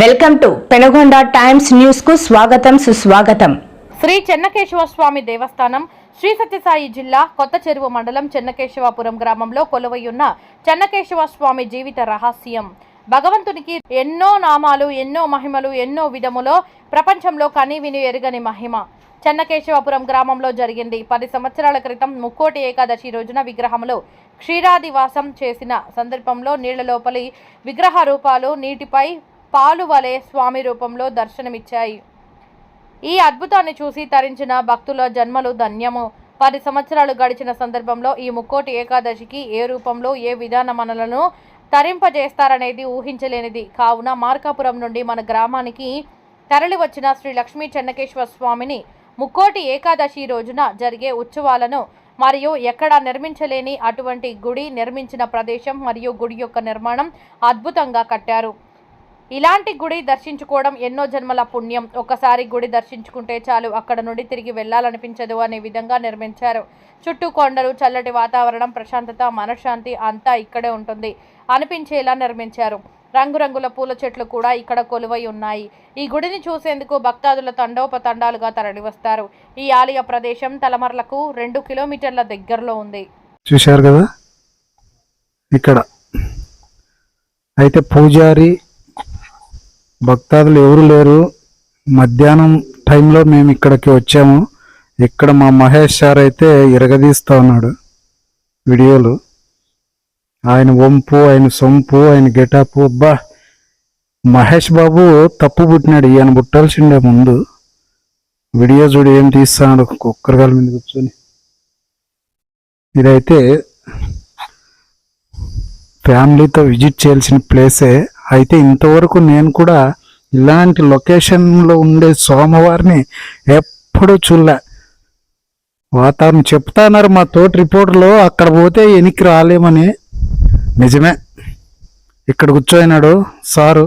Welcome to Penagonda times న్యూస్కు స్వాగతం సుస్వాగతం. శ్రీ చెన్నకేశవ స్వామి దేవస్థానం శ్రీ సత్యసాయి జిల్లా కొత్త చెరువు మండలం చెన్నకేశవాపురం గ్రామంలో కొలువయ్యున్న చెన్నకేశవ స్వామి జీవిత రహస్యం. భగవంతునికి ఎన్నో నామాలు ఎన్నో మహిమలు ఎన్నో విధములో ప్రపంచంలో కని విని ఎరుగని మహిమ. చెన్నకేశవపురం గ్రామంలో జరిగింది. పది సంవత్సరాల క్రితం ముక్కోటి ఏకాదశి రోజున విగ్రహంలో క్షీరాదివాసం చేసిన సందర్భంలో నీళ్ళ లోపలి విగ్రహ రూపాలు నీటిపై పాలు వలె స్వామి రూపంలో దర్శనమిచ్చాయి. ఈ అద్భుతాన్ని చూసి తరించిన భక్తుల జన్మలు ధన్యము. పది సంవత్సరాలు గడిచిన సందర్భంలో ఈ ముక్కోటి ఏకాదశికి ఏ రూపంలో ఏ విధానమనలను తరింపజేస్తారనేది ఊహించలేనిది. కావున మార్కాపురం నుండి మన గ్రామానికి తరలి వచ్చిన శ్రీ లక్ష్మీ చెన్నకేశ్వర స్వామిని ముక్కోటి ఏకాదశి రోజున జరిగే ఉత్సవాలను మరియు ఎక్కడా నిర్మించలేని అటువంటి గుడి నిర్మించిన ప్రదేశం మరియు గుడి యొక్క నిర్మాణం అద్భుతంగా కట్టారు. ఇలాంటి గుడి దర్శించుకోవడం ఎన్నో జన్మల పుణ్యం. ఒకసారి గుడి దర్శించుకుంటే చాలు అక్కడ నుండి తిరిగి వెళ్ళాలనిపించదు అనే విధంగా నిర్మించారు. చుట్టూ కొండలు చల్లటి వాతావరణం ప్రశాంతత మనశ్శాంతి అంతా ఇక్కడే ఉంటుంది అనిపించేలా నిర్మించారు. రంగురంగుల పూల చెట్లు కూడా ఇక్కడ కొలువై ఉన్నాయి. ఈ గుడిని చూసేందుకు భక్తాదుల తండోపతండాలుగా తరలివస్తారు. ఈ ఆలయ ప్రదేశం తలమర్లకు రెండు కిలోమీటర్ల దగ్గరలో ఉంది. చూశారు కదా? ఇక్కడ. అయితే పూజారి భక్తాదులు ఎవరు లేరు. మధ్యాహ్నం టైంలో మేము ఇక్కడికి వచ్చాము. ఇక్కడ మా మహేష్ సార్ అయితే ఇరగదీస్తా ఉన్నాడు వీడియోలు. ఆయన వంపు ఆయన సొంపు ఆయన గెటప్. అబ్బా! మహేష్ బాబు తప్పు పుట్టినాడు. ఈయన పుట్టాల్సిండే ముందు. వీడియో చూడు ఏం తీస్తున్నాడు కుక్కరగాల మీద కూర్చొని. ఇదైతే ఫ్యామిలీతో విజిట్ చేయాల్సిన ప్లేసే. అయితే ఇంతవరకు నేను కూడా ఇలాంటి లొకేషన్లో ఉండే సోమవారిని ఎప్పుడూ చూడలే. వాతావరణం చెప్తాన్నారు మా తోటి రిపోర్టర్లో అక్కడ పోతే వెనక్కి రాలేమని. నిజమే. ఇక్కడ కూర్చోయినాడు సారు.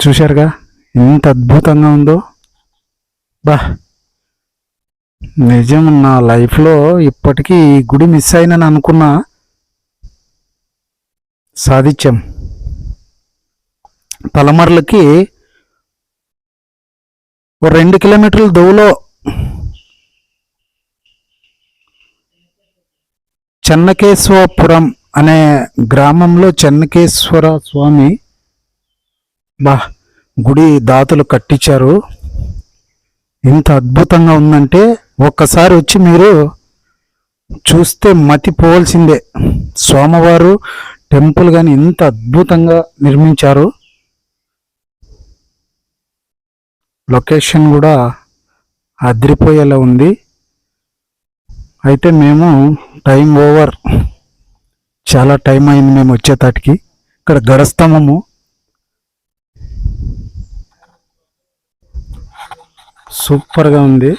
చూశారుగా ఎంత అద్భుతంగా ఉందో. బా. నిజం నా లైఫ్లో ఇప్పటికీ ఈ గుడి మిస్ అయినని అనుకున్నా. సాధించాం. పలమర్లకి ఓ రెండు కిలోమీటర్ల దూలో చెన్నకేశ్వరపురం అనే గ్రామంలో చెన్నకేశ్వర స్వామి బా గుడి దాతలు కట్టించారు. ఎంత అద్భుతంగా ఉందంటే ఒక్కసారి వచ్చి మీరు చూస్తే మతిపోవాల్సిందే. సోమవారు టెంపుల్ కానీ ఎంత అద్భుతంగా నిర్మించారు. లొకేషన్ కూడా అదిరిపోయేలా ఉంది. అయితే మేము టైం ఓవర్. చాలా టైం అయింది మేము వచ్చేతాటికి. ఇక్కడ గడస్తంభము. సూపర్గా ఉంది.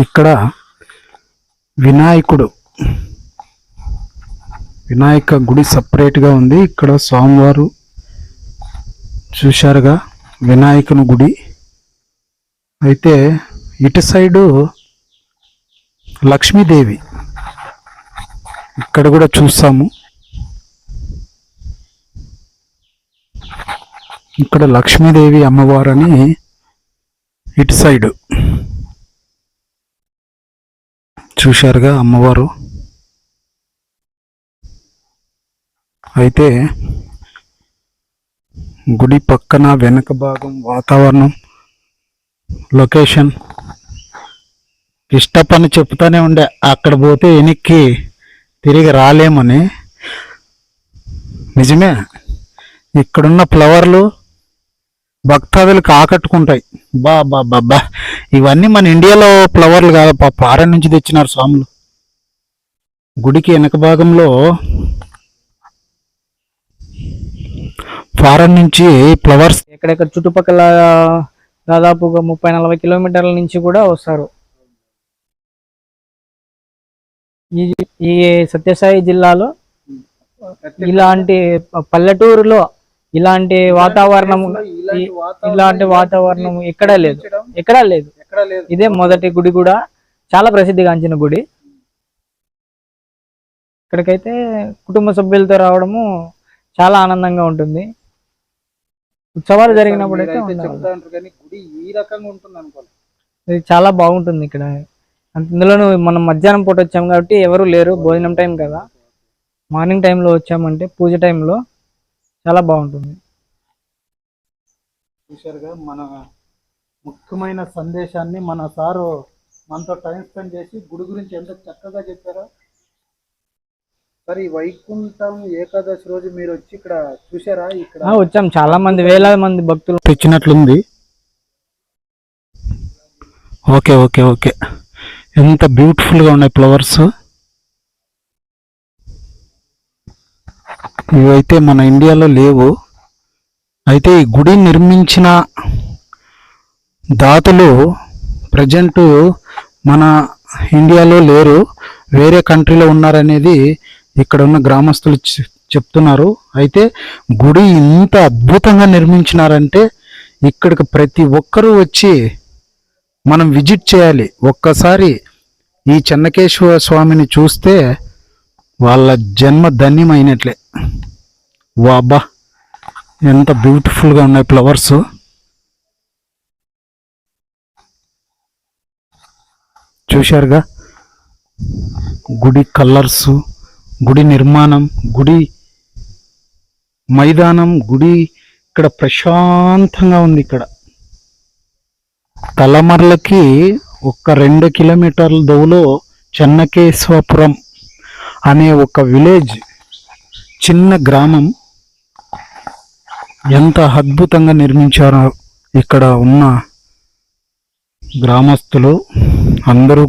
ఇక్కడ వినాయకుడు వినాయక గుడి సపరేట్గా ఉంది. ఇక్కడ స్వామివారు చూశారుగా వినాయకుని గుడి. అయితే ఇటు సైడు లక్ష్మీదేవి ఇక్కడ కూడా చూస్తాము. ఇక్కడ లక్ష్మీదేవి అమ్మవారని ఇటు సైడు. చూశారుగా అమ్మవారు. అయితే గుడి పక్కన వెనక భాగం వాతావరణం లొకేషన్. ఇష్టపని చెప్తానే ఉండే. అక్కడ పోతే వెనక్కి తిరిగి రాలేమని. నిజమే. ఇక్కడున్న ఫ్లవర్లు భక్తాదులకు ఆకట్టుకుంటాయి బా బా బా ఇవన్నీ మన ఇండియాలో ఫ్లవర్లు కాదు పా ఫారెన్ నుంచి తెచ్చినారు స్వాములు. గుడికి వెనక భాగంలో ఫారెన్ నుంచి ఫ్లవర్స్ ఎక్కడెక్కడ చుట్టుపక్కల దాదాపుగా ముప్పై నలభై కిలోమీటర్ల నుంచి కూడా వస్తారు. ఈ ఈ సత్యసాయి జిల్లాలో ఇలాంటి పల్లెటూరులో ఇలాంటి వాతావరణం ఇలాంటి వాతావరణం ఎక్కడా లేదు. ఎక్కడా లేదు. ఇదే మొదటి గుడి కూడా. చాలా ప్రసిద్ధిగాంచిన గుడి. ఇక్కడికైతే కుటుంబ సభ్యులతో రావడము చాలా ఆనందంగా ఉంటుంది. ఉత్సవాలు జరిగినప్పుడు అయితే గుడి ఈ రకంగా ఉంటుంది అనుకోవాలి ఇది చాలా బాగుంటుంది ఇక్కడ. అందులోనూ మనం మధ్యాహ్నం పూట వచ్చాం కాబట్టి ఎవరు లేరు. భోజనం టైం కదా. మార్నింగ్ టైంలో వచ్చామంటే పూజ టైంలో చాలా బాగుంటుంది. చూశారుగా మన ముఖ్యమైన సందేశాన్ని మన సారు మనతో టైం స్పెండ్ చేసి గుడి గురించి ఎంత చక్కగా చెప్పారో. సరే ఈ వైకుంఠం ఏకాదశి రోజు మీరు వచ్చి ఇక్కడ చూసారా ఇక్కడ వచ్చాం. చాలా మంది వేలాది మంది భక్తులు తెచ్చినట్లుంది. Okay okay okay. ఎంత బ్యూటిఫుల్గా ఉన్నాయి ఫ్లవర్స్ ఇవైతే మన ఇండియాలో లేవు. అయితే ఈ గుడి నిర్మించిన దాతలు ప్రజెంట్ మన ఇండియాలో లేరు. వేరే కంట్రీలో ఉన్నారనేది ఇక్కడ ఉన్న గ్రామస్తులు చెప్తున్నారు. అయితే గుడి ఇంత అద్భుతంగా నిర్మించినారంటే ఇక్కడికి ప్రతి ఒక్కరూ వచ్చి మనం విజిట్ చేయాలి. ఒక్కసారి ఈ చెన్నకేశ్వర స్వామిని చూస్తే వాళ్ళ జన్మ ధన్యమైనట్లే. వాబా ఎంత బ్యూటిఫుల్గా ఉన్నాయి ఫ్లవర్స్ చూశారుగా? గుడి కలర్స్ గుడి నిర్మాణం గుడి మైదానం గుడి ఇక్కడ ప్రశాంతంగా ఉంది ఇక్కడ. తలమర్లకి ఒక రెండు కిలోమీటర్ల దోవులో చెన్నకేశ్వపురం అనే ఒక విలేజ్ చిన్న గ్రామం. ఎంత అద్భుతంగా నిర్మించారో ఇక్కడ ఉన్న గ్రామస్తులు అందరూ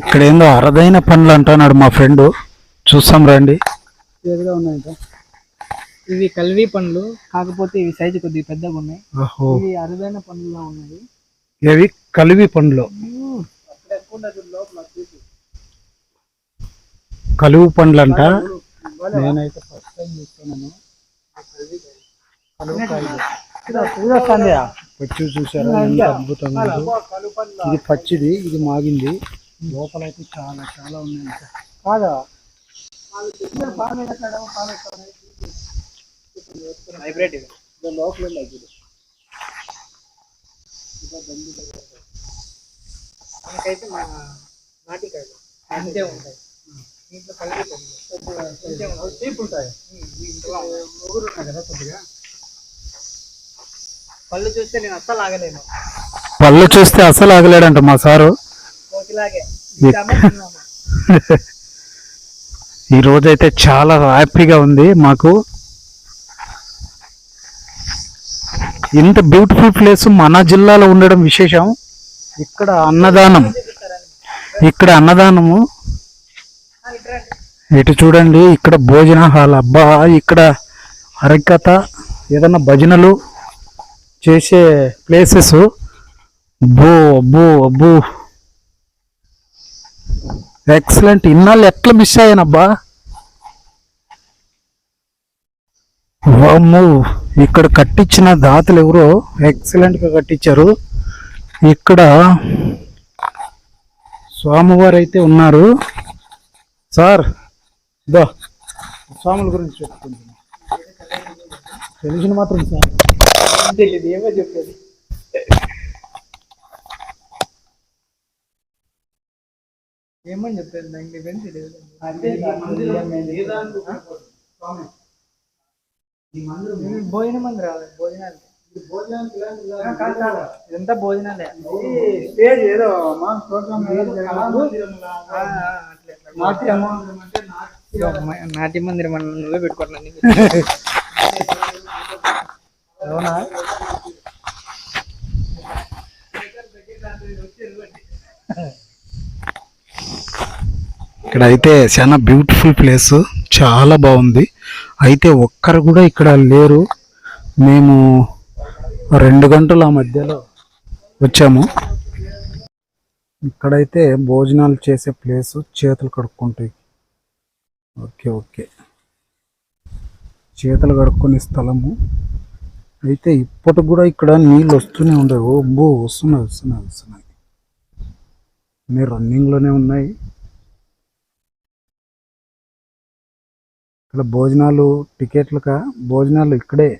ఇక్కడ ఏందో అరదైన పనులు అంటున్నాడు మా ఫ్రెండ్. చూస్తాం రండి. ఇవి కల్వి పండ్లు కాకపోతే ఇవి సైజు కొద్దిగా పెద్దగా ఉన్నాయి. ఇవి అరుదైన పండ్లులా ఉన్నాయి. ఇవి కలివి పండ్లు. కలువు పండ్లు అంట నేనైతే ఫస్ట్ టైం చూస్తున్నాను. పచ్చి చూసారా ఎంత అద్భుతంగా. ఇది పచ్చిది ఇది మాగింది లోపల అయితే చాలా చాలా ఉన్నాయి కాదా హైబ్రిడ్ లోపల. మనకైతే మా నాటికాయలు అంతే ఉంటాయి దీంట్లో ఉంటాయి ఉన్నాయి కదా కొద్దిగా పళ్ళు చూస్తే నేను అస్సలు ఆగలేను పళ్ళు చూస్తే అసలు ఆగలేడంట మా సారు. ఈ రోజైతే చాలా హ్యాపీగా ఉంది మాకు. ఇంత బ్యూటిఫుల్ ప్లేస్ మన జిల్లాలో ఉండడం విశేషం. ఇక్కడ అన్నదానం. ఇక్కడ అన్నదానము. ఇటు చూడండి ఇక్కడ భోజన హాల్. అబ్బా ఇక్కడ హరికథ ఏదన్నా భజనలు. చేసే ప్లేసెస్ బో అబ్బో అబ్బో ఎక్సలెంట్ ఇన్నాళ్ళు ఎట్లా మిస్ అయ్యానబ్బా? వామ్మో ఇక్కడ కట్టించిన దాతలు ఎవరో ఎక్సలెంట్గా కట్టించారు. ఇక్కడ స్వామివారు అయితే ఉన్నారు. సార్ ఇదో స్వాముల గురించి చెప్పుకుంటున్నాను తెలిసిన మాత్రం సార్. తెలియదు ఏమో చెప్పేది. ఏమని చెప్పారు నాకు నీకేం తెలియదు భోజన మందిరాలు భోజనాలు. ఇదంతా భోజనాలే. స్టేజ్ ఏదో నాట్య మందిరం అన్న నువ్వే పెట్టుకోవాలి అవునా? ఇక్కడ అయితే చాలా బ్యూటిఫుల్ ప్లేస్ చాలా బాగుంది. అయితే ఒక్కరు కూడా ఇక్కడ లేరు. మేము రెండు గంటల మధ్యలో వచ్చాము. ఇక్కడైతే భోజనాలు చేసే ప్లేస్ చేతులు కడుక్కుంటాయి ఓకే ఓకే. చేతులు కడుక్కునే స్థలము. అయితే ఇప్పటికి కూడా ఇక్కడ నీళ్ళు వస్తూనే ఉండవు. ఓంబో వస్తున్నాయి వస్తున్నాయి వస్తున్నాయి. అన్నీ రన్నింగ్లోనే ఉన్నాయి. ఇక్కడ భోజనాలు టికెట్లక? భోజనాలు ఇక్కడే.